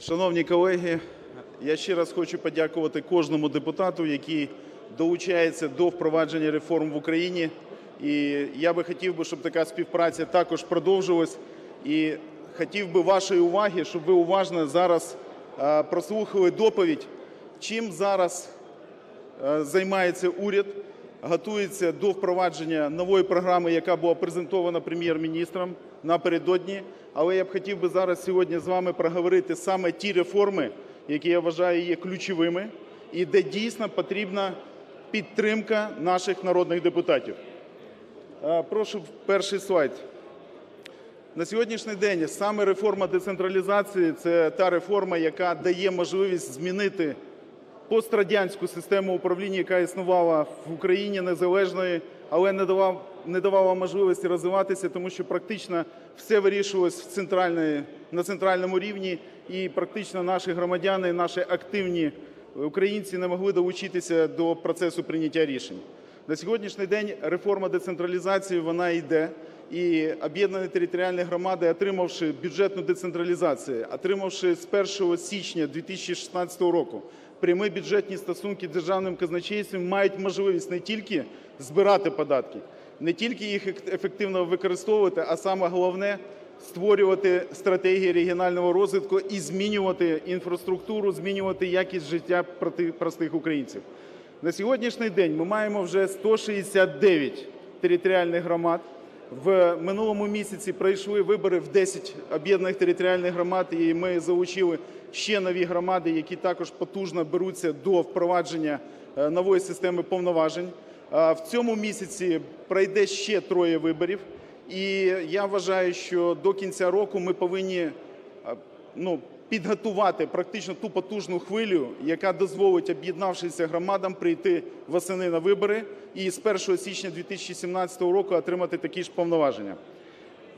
Шановні колеги, я ще раз хочу подякувати кожному депутату, який долучається до впровадження реформ в Україні. І я би хотів би, щоб така співпраця також продовжилась. І хотів би вашої уваги, щоб ви уважно зараз е, прослухали доповідь, чим зараз е, займається уряд, готується до впровадження нової програми, яка була презентована Прем'єр-міністром напередодні. Але я б хотів би зараз сьогодні з вами проговорити саме ті реформи, які я вважаю є ключовими, і де дійсно потрібна підтримка наших народних депутатів. Е, Прошу перший слайд. На сьогоднішній день саме реформа децентралізації – це та реформа, яка дає можливість змінити пострадянську систему управління, яка існувала в Україні незалежної, але не давала, не давала можливості розвиватися, тому що практично все вирішувалось на центральному рівні, і практично наші громадяни, наші активні українці не могли долучитися до процесу прийняття рішень. На сьогоднішній день реформа децентралізації вона йде, і об'єднані територіальні громади, отримавши бюджетну децентралізацію, отримавши з 1 січня 2016 року прямі бюджетні стосунки з державним казначейством, мають можливість не тільки збирати податки, не тільки їх ефективно використовувати, а саме головне створювати стратегії регіонального розвитку і змінювати інфраструктуру, змінювати якість життя простих українців. На сьогоднішній день ми маємо вже 169 територіальних громад. В минулому місяці пройшли вибори в 10 об'єднаних територіальних громад, і ми залучили ще нові громади, які також потужно беруться до впровадження е, нової системи повноважень. В цьому місяці пройде ще троє виборів, і я вважаю, що до кінця року ми повинні ну, підготувати практично ту потужну хвилю, яка дозволить об'єднавшися громадам прийти восени на вибори і з 1 січня 2017 року отримати такі ж повноваження.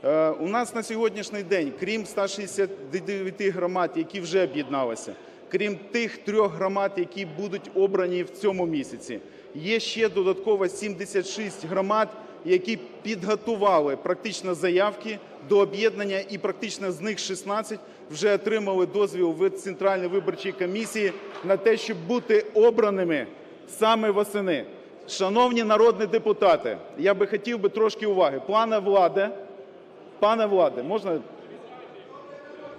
Е, У нас на сьогоднішній день, крім 169 громад, які вже об'єдналися, крім тих трьох громад, які будуть обрані в цьому місяці, є ще додатково 76 громад, які підготували практично заявки до об'єднання, і практично з них 16 вже отримали дозвіл від Центральної виборчої комісії на те, щоб бути обраними саме восени. Шановні народні депутати, я би хотів би трошки уваги. Пане владе, пане владе, можна?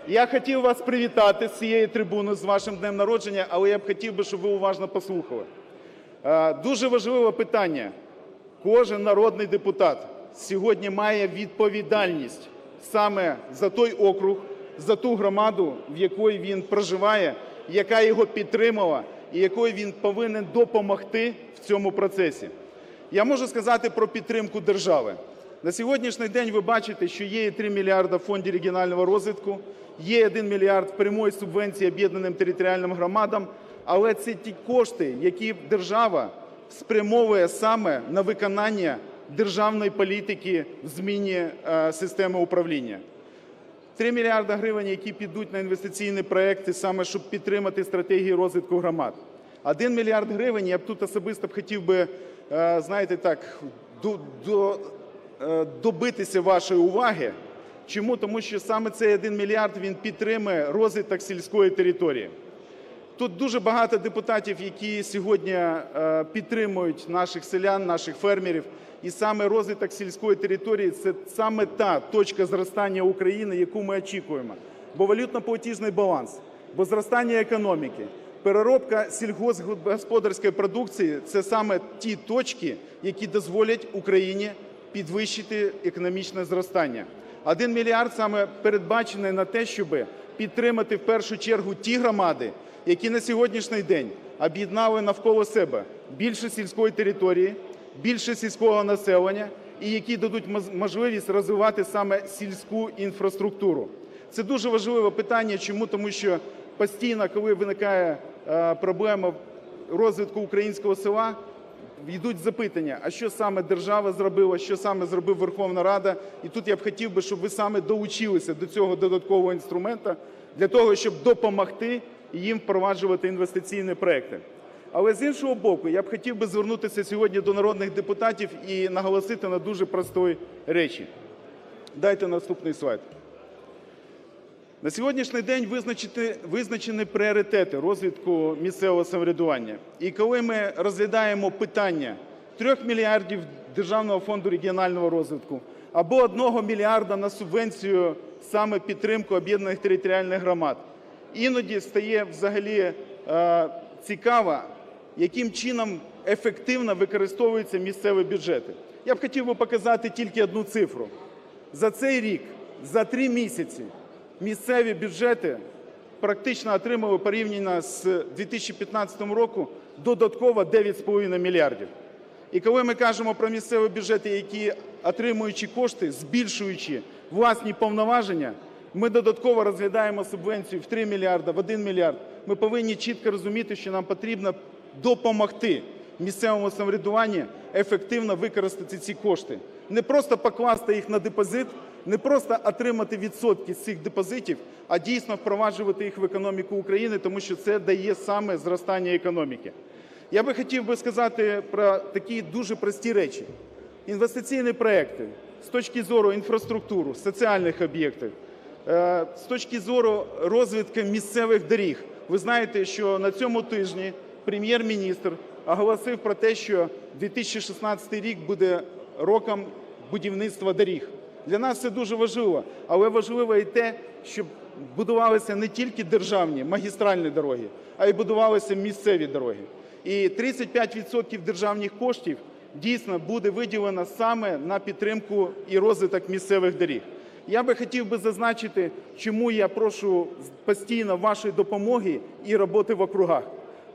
Я хотів вас привітати з цієї трибуни з вашим днем народження, але я б хотів би, щоб ви уважно послухали. Е, Дуже важливе питання. Кожен народний депутат сьогодні має відповідальність саме за той округ, за ту громаду, в якій він проживає, яка його підтримала і якої він повинен допомогти в цьому процесі. Я можу сказати про підтримку держави. На сьогоднішній день ви бачите, що є і 3 мільярди в фонді регіонального розвитку, є 1 мільярд прямої субвенції об'єднаним територіальним громадам, але це ті кошти, які держава спрямовує саме на виконання державної політики в зміні е, системи управління. 3 мільярди гривень, які підуть на інвестиційні проекти, саме щоб підтримати стратегії розвитку громад. 1 мільярд гривень, я б тут особисто б хотів би, е, знаєте, так, до, до, е, добитися вашої уваги. Чому? Тому що саме цей 1 мільярд, він підтримує розвиток сільської території. Тут дуже багато депутатів, які сьогодні е, підтримують наших селян, наших фермерів. І саме розвиток сільської території – це саме та точка зростання України, яку ми очікуємо. Бо валютно-платіжний баланс, бо зростання економіки, переробка сільгоспгосподарської продукції – це саме ті точки, які дозволять Україні підвищити економічне зростання. 1 мільярд саме передбачений на те, щоб підтримати в першу чергу ті громади, які на сьогоднішній день об'єднали навколо себе більше сільської території, більше сільського населення і які дадуть можливість розвивати саме сільську інфраструктуру. Це дуже важливе питання. Чому? Тому що постійно, коли виникає е, проблема розвитку українського села, йдуть запитання, а що саме держава зробила, що саме зробив Верховна Рада. І тут я б хотів би, щоб ви саме долучилися до цього додаткового інструменту для того, щоб допомогти їм впроваджувати інвестиційні проекти. Але з іншого боку, я б хотів би звернутися сьогодні до народних депутатів і наголосити на дуже простої речі. Дайте наступний слайд. На сьогоднішній день визначені пріоритети розвитку місцевого самоврядування. І коли ми розглядаємо питання 3 мільярдів Державного фонду регіонального розвитку або 1 мільярда на субвенцію саме підтримку об'єднаних територіальних громад, іноді стає взагалі е, цікаво, яким чином ефективно використовуються місцеві бюджети. Я б хотів би показати тільки одну цифру. За цей рік, за три місяці місцеві бюджети практично отримали порівняно з 2015 роком додатково 9,5 мільярдів. І коли ми кажемо про місцеві бюджети, які отримуючи кошти, збільшуючи власні повноваження, ми додатково розглядаємо субвенцію в 3 мільярди, в 1 мільярд. Ми повинні чітко розуміти, що нам потрібно допомогти місцевому самоврядуванню ефективно використати ці кошти. Не просто покласти їх на депозит, не просто отримати відсотки з цих депозитів, а дійсно впроваджувати їх в економіку України, тому що це дає саме зростання економіки. Я би хотів би сказати про такі дуже прості речі. Інвестиційні проекти з точки зору інфраструктури, соціальних об'єктів, е, з точки зору розвитку місцевих доріг. Ви знаєте, що на цьому тижні прем'єр-міністр оголосив про те, що 2016 рік буде роком будівництва доріг. Для нас це дуже важливо, але важливо і те, щоб будувалися не тільки державні магістральні дороги, а й будувалися місцеві дороги. І 35% державних коштів дійсно буде виділено саме на підтримку і розвиток місцевих доріг. Я би хотів би зазначити, чому я прошу постійно вашої допомоги і роботи в округах.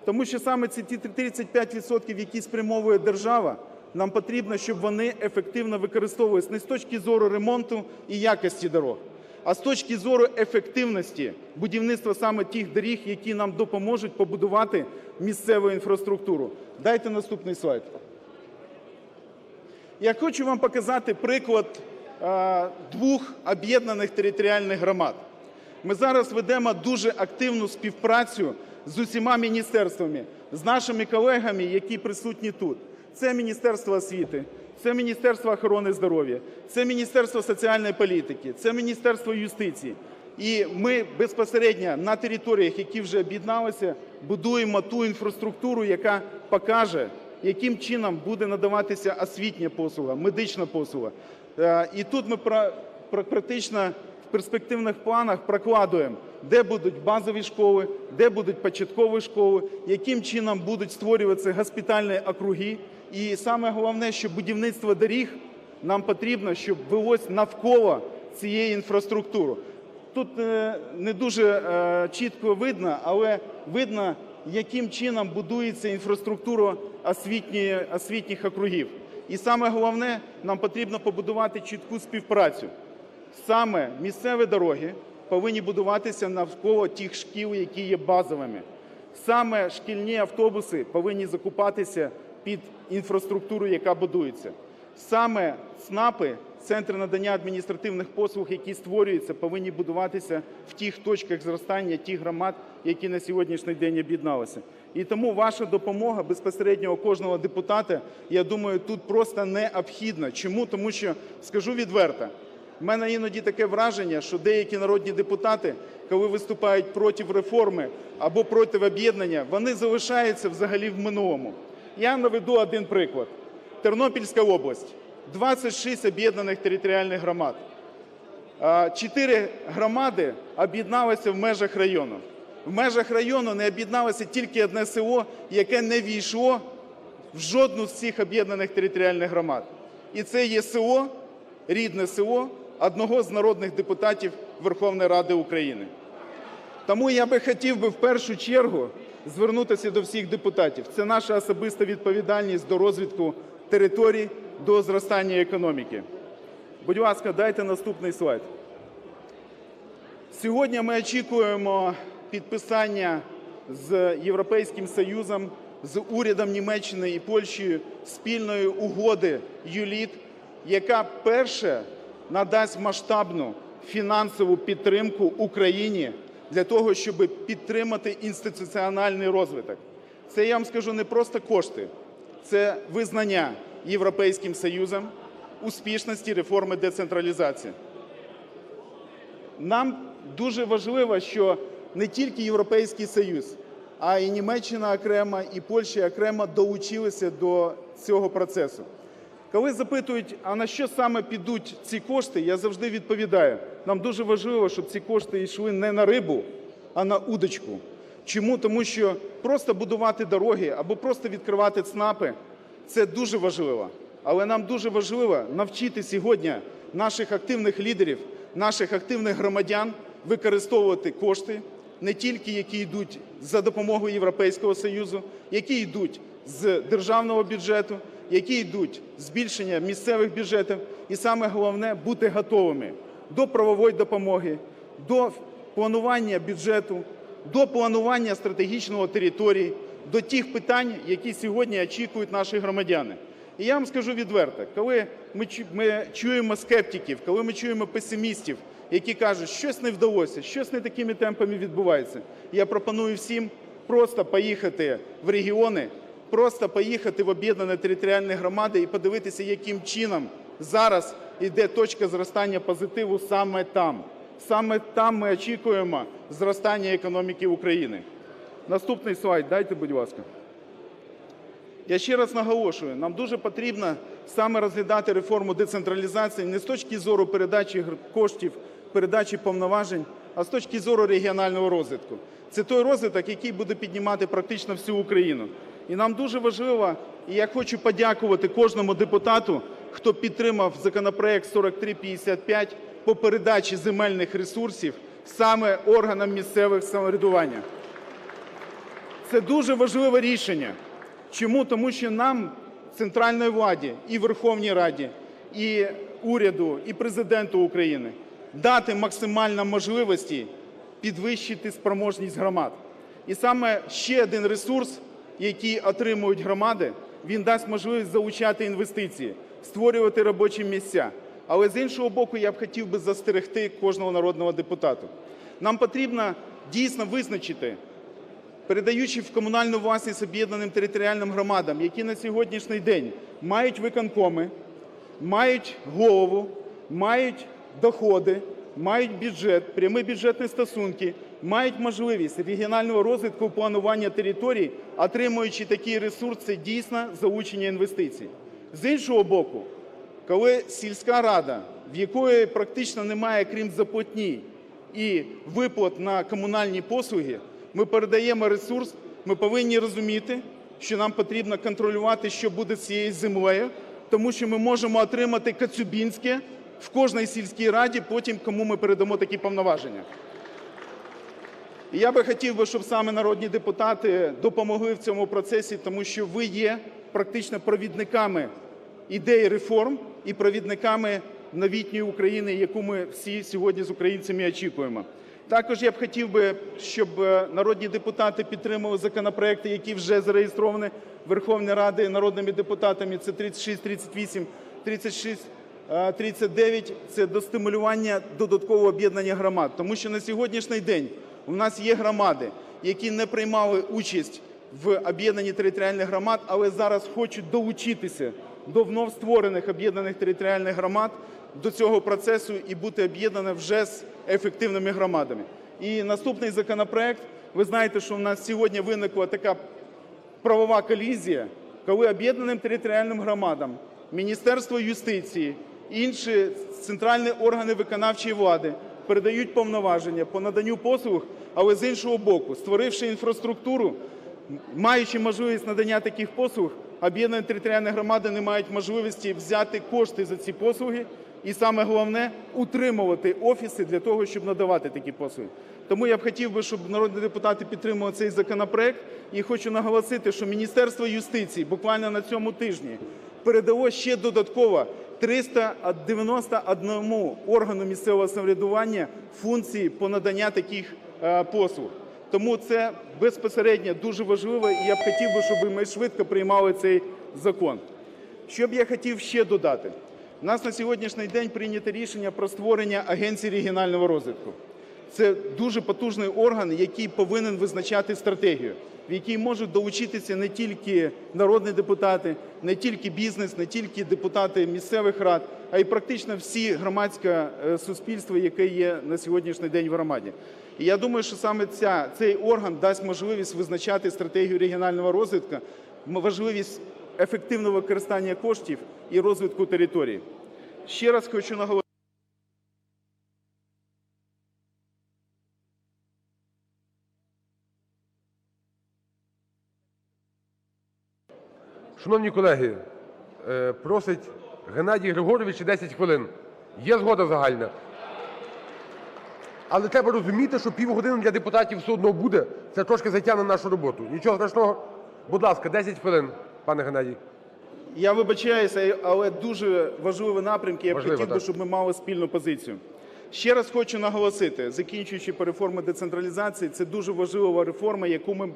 Тому що саме ці ті 35%, які спрямовує держава, нам потрібно, щоб вони ефективно використовувалися не з точки зору ремонту і якості дорог, а з точки зору ефективності будівництва саме тих доріг, які нам допоможуть побудувати місцеву інфраструктуру. Дайте наступний слайд. Я хочу вам показати приклад е, двох об'єднаних територіальних громад. Ми зараз ведемо дуже активну співпрацю з усіма міністерствами, з нашими колегами, які присутні тут. Це Міністерство освіти, це Міністерство охорони здоров'я, це Міністерство соціальної політики, це Міністерство юстиції. І ми безпосередньо на територіях, які вже об'єдналися, будуємо ту інфраструктуру, яка покаже, яким чином буде надаватися освітня послуга, медична послуга. Е, І тут ми пра- пра- практично в перспективних планах прокладуємо, де будуть базові школи, де будуть початкові школи, яким чином будуть створюватися госпітальні округи. І саме головне, що будівництво доріг нам потрібно, щоб велось навколо цієї інфраструктури. Тут е, не дуже е, чітко видно, але видно, яким чином будується інфраструктура освітні, освітніх округів. І саме головне, нам потрібно побудувати чітку співпрацю. Саме місцеві дороги повинні будуватися навколо тих шкіл, які є базовими. Саме шкільні автобуси повинні закупатися під інфраструктуру, яка будується. Саме ЦНАПи, центри надання адміністративних послуг, які створюються, повинні будуватися в тих точках зростання тих громад, які на сьогоднішній день об'єдналися. І тому ваша допомога безпосередньо кожного депутата, я думаю, тут просто необхідна. Чому? Тому що скажу відверто. У мене іноді таке враження, що деякі народні депутати, коли виступають проти реформи або проти об'єднання, вони залишаються взагалі в минулому. Я наведу один приклад. Тернопільська область, 26 об'єднаних територіальних громад. Чотири громади об'єдналися в межах району. В межах району не об'єдналося тільки одне село, яке не війшло в жодну з цих об'єднаних територіальних громад. І це є село, рідне село одного з народних депутатів Верховної Ради України. Тому я би хотів би в першу чергу звернутися до всіх депутатів. Це наша особиста відповідальність до розвитку територій, до зростання економіки. Будь ласка, дайте наступний слайд. Сьогодні ми очікуємо підписання з Європейським Союзом, з урядом Німеччини і Польщі спільної угоди ЮЛІТ, яка перше надасть масштабну фінансову підтримку Україні для того, щоб підтримати інституціональний розвиток. Це я вам скажу не просто кошти, це визнання Європейським Союзом успішності реформи децентралізації. Нам дуже важливо, що не тільки Європейський Союз, а і Німеччина окремо, і Польща окремо долучилися до цього процесу. Коли запитують, а на що саме підуть ці кошти, я завжди відповідаю: нам дуже важливо, щоб ці кошти йшли не на рибу, а на удочку. Чому? Тому що просто будувати дороги або просто відкривати ЦНАПи – це дуже важливо. Але нам дуже важливо навчити сьогодні наших активних лідерів, наших активних громадян використовувати кошти, не тільки які йдуть за допомогою Європейського Союзу, які йдуть з державного бюджету, які йдуть збільшення місцевих бюджетів, і саме головне бути готовими до правової допомоги, до планування бюджету, до планування стратегічного території, до тих питань, які сьогодні очікують наші громадяни. І я вам скажу відверто, коли ми чуємо скептиків, коли ми чуємо песимістів, які кажуть, щось не вдалося, щось не такими темпами відбувається, я пропоную всім просто поїхати в регіони, просто поїхати в об'єднані територіальні громади і подивитися, яким чином зараз йде точка зростання позитиву саме там. Саме там ми очікуємо зростання економіки України. Наступний слайд, дайте, будь ласка. Я ще раз наголошую, нам дуже потрібно саме розглядати реформу децентралізації не з точки зору передачі коштів, передачі повноважень, а з точки зору регіонального розвитку. Це той розвиток, який буде піднімати практично всю Україну. І нам дуже важливо, і я хочу подякувати кожному депутату, хто підтримав законопроект 4355 по передачі земельних ресурсів саме органам місцевих самоврядування. Це дуже важливе рішення. Чому? Тому що нам, центральній владі, і Верховній Раді, і уряду, і президенту України дати максимально можливості підвищити спроможність громад. І саме ще один ресурс, який отримують громади, він дасть можливість залучати інвестиції, створювати робочі місця. Але з іншого боку, я б хотів би застерегти кожного народного депутата. Нам потрібно дійсно визначити, передаючи в комунальну власність об'єднаним територіальним громадам, які на сьогоднішній день мають виконкоми, мають голову, мають доходи, мають бюджет, прямі бюджетні стосунки, мають можливість регіонального розвитку планування територій, отримуючи такі ресурси, дійсно залучення інвестицій. З іншого боку, коли сільська рада, в якої практично немає, крім заплатні і виплат на комунальні послуги, ми передаємо ресурс, ми повинні розуміти, що нам потрібно контролювати, що буде з цією землею, тому що ми можемо отримати Коцюбинське в кожній сільській раді, потім кому ми передамо такі повноваження. І я би хотів би, щоб саме народні депутати допомогли в цьому процесі, тому що ви є практично провідниками ідей реформ і провідниками новітньої України, яку ми всі сьогодні з українцями очікуємо. Також я б хотів би, щоб е, народні депутати підтримали законопроекти, які вже зареєстровані Верховною Радою народними депутатами. Це 3638, 36 е, 39 – це до стимулювання додаткового об'єднання громад. Тому що на сьогоднішній день у нас є громади, які не приймали участь в об'єднанні територіальних громад, але зараз хочуть долучитися до вновь створених об'єднаних територіальних громад до цього процесу і бути об'єднаними вже з ефективними громадами. І наступний законопроект, ви знаєте, що у нас сьогодні виникла така правова колізія, коли об'єднаним територіальним громадам Міністерство юстиції, інші центральні органи виконавчої влади передають повноваження по наданню послуг, але з іншого боку, створивши інфраструктуру, маючи можливість надання таких послуг, об'єднані територіальні громади не мають можливості взяти кошти за ці послуги і саме головне утримувати офіси для того, щоб надавати такі послуги. Тому я б хотів би, щоб народні депутати підтримали цей законопроект. І хочу наголосити, що Міністерство юстиції буквально на цьому тижні передало ще додатково 391 органу місцевого самоврядування функції по наданню таких е, послуг. Тому це безпосередньо дуже важливо, і я б хотів би, щоб ми швидко приймали цей закон. Що б я хотів ще додати? У нас на сьогоднішній день прийнято рішення про створення Агенції регіонального розвитку. Це дуже потужний орган, який повинен визначати стратегію, в якій можуть долучитися не тільки народні депутати, не тільки бізнес, не тільки депутати місцевих рад, а й практично всі громадське суспільство, яке є на сьогоднішній день в громаді. І я думаю, що саме ця, цей орган дасть можливість визначати стратегію регіонального розвитку, важливість ефективного використання коштів і розвитку території. Ще раз хочу наголосити. Шановні колеги, е, просить Геннадій Григорович 10 хвилин. Є згода загальна? Але треба розуміти, що півгодини для депутатів все одно буде. Це трошки затягне нашу роботу. Нічого страшного. Будь ласка, 10 хвилин, пане Геннадій. Я вибачаюся, але дуже важливі напрямки. Я б хотів би, щоб ми мали спільну позицію. Ще раз хочу наголосити, закінчуючи по реформі децентралізації, це дуже важлива реформа, яку ми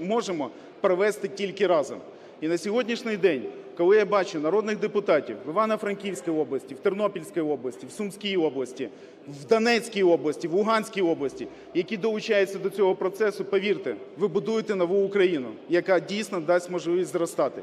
можемо провести тільки разом. І на сьогоднішній день, коли я бачу народних депутатів в Івано-Франківській області, в Тернопільській області, в Сумській області, в Донецькій області, в Луганській області, які долучаються до цього процесу, повірте, ви будуєте нову Україну, яка дійсно дасть можливість зростати.